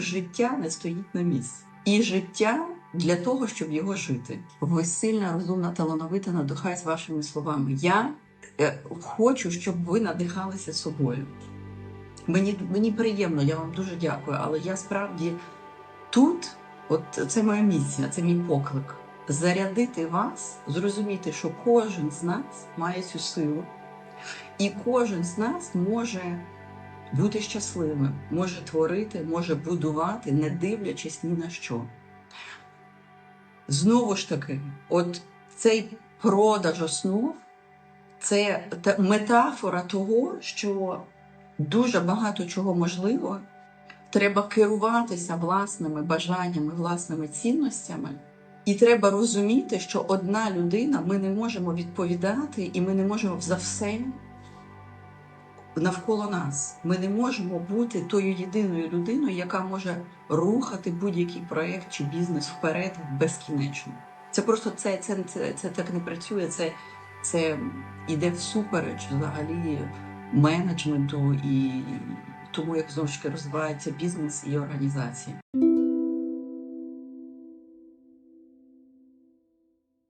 Життя не стоїть на місці. І життя для того, щоб його жити. Ви сильна, розумна, талановита, надихай з вашими словами. Я е, хочу, щоб ви надихалися собою. Мені, мені приємно, я вам дуже дякую, але я справді тут, от це моя місія, це мій поклик. Зарядити вас, зрозуміти, що кожен з нас має цю силу, і кожен з нас може бути щасливим, може творити, може будувати, не дивлячись ні на що. Знову ж таки, от цей продаж основ це метафора того, що дуже багато чого можливо. Треба керуватися власними бажаннями, власними цінностями. І треба розуміти, що одна людина ми не можемо відповідати, і ми не можемо за все навколо нас. Ми не можемо бути тою єдиною людиною, яка може рухати будь-який проєкт чи бізнес вперед безкінечно. Це просто це, це, це, це так не працює. Це, це іде всупереч взагалі менеджменту і тому, як знову ж таки розвивається бізнес і організації.